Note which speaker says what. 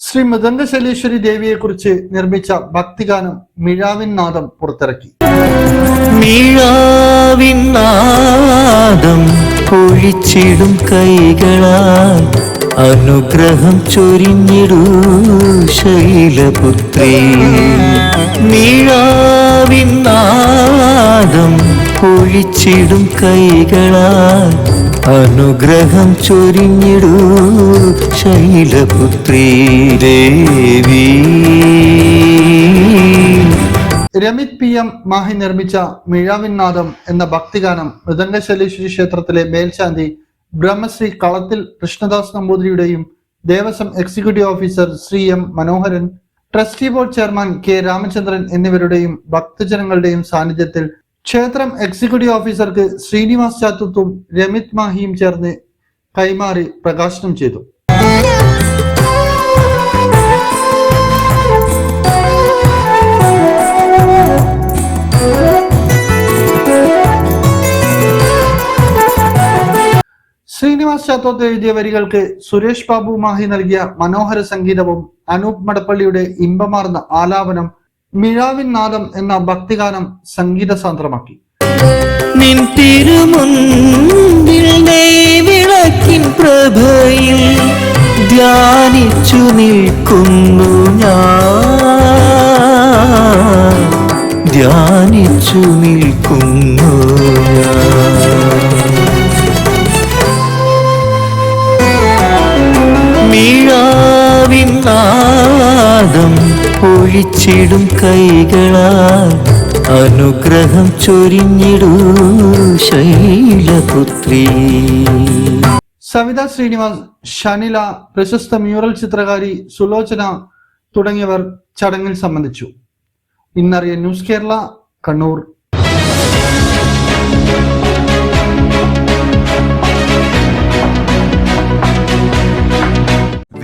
Speaker 1: ശ്രീ മൃദംഗശലീശ്വരി ദേവിയെ കുറിച്ച് നിർമ്മിച്ച ഭക്തിഗാനം മിഴാവിൻ നാദം പുറത്തിറക്കി.
Speaker 2: മിഴാവിൻ നാദം പൊഴിച്ചിടും കൈകളാൽ അനുഗ്രഹം ചൊരിഞ്ഞിടൂ ശൈലപുത്രി. മിഴാവിൻ നാദം പൊഴിച്ചിടും കൈകളാൽ അനുഗ്രഹം ചൊരിഞ്ഞിടു ശൈലപുത്രി ദേവി
Speaker 1: രമിത് പി എം മാഹി നിർമ്മിച്ച മിഴാവിൻ നാദം എന്ന ഭക്തിഗാനം മൃദംഗശലീശ്വരി ക്ഷേത്രത്തിലെ മേൽശാന്തി Brahmashri Kalathil Krishnadas നമ്പൂതിരിയുടെയും Devaswom executive officer Shri M Manoharan trustee board chairman K Ramachandran എന്നിവരുടെയും ഭക്തജനങ്ങളുടെയും സാന്നിധ്യത്തിൽ ക്ഷേത്രം എക്സിക്യൂട്ടീവ് ഓഫീസർക്ക് ശ്രീനിവാസ് ചാത്തുത്തും രമിത് മാഹിയും ചേർന്ന് കൈമാറി പ്രകാശനം ചെയ്തു. ശ്രീനിവാസ് ചാത്തോത്ത് എഴുതിയ വരികൾക്ക് സുരേഷ് ബാബു മാഹി നൽകിയ മനോഹര സംഗീതവും അനൂപ് മടപ്പള്ളിയുടെ ഇമ്പമാർന്ന ആലാപനം മിഴാവിൻ നാദം എന്ന ഭക്തിഗാനം സംഗീത സാന്ദ്രമാക്കി.
Speaker 2: നിൻ തിരുമുൻപിൽ വിളക്കിൻ പ്രഭയിൽ ധ്യാനിച്ചു നിൽക്കുന്നു ഞാൻ. ധ്യാനിച്ചു നിൽക്കുന്നു കൈകളാ കൈകളാൽ അനുഗ്രഹം ചൊരിഞ്ഞിടൂ ശൈലപുത്രി.
Speaker 1: സവിത ശ്രീനിവാസ് ഷനില പ്രശസ്ത മ്യൂറൽ ചിത്രകാരി സുലോചന തുടങ്ങിയവർ ചടങ്ങിൽ സംബന്ധിച്ചു. ഇന്നറിയ ന്യൂസ് കേരള കണ്ണൂർ.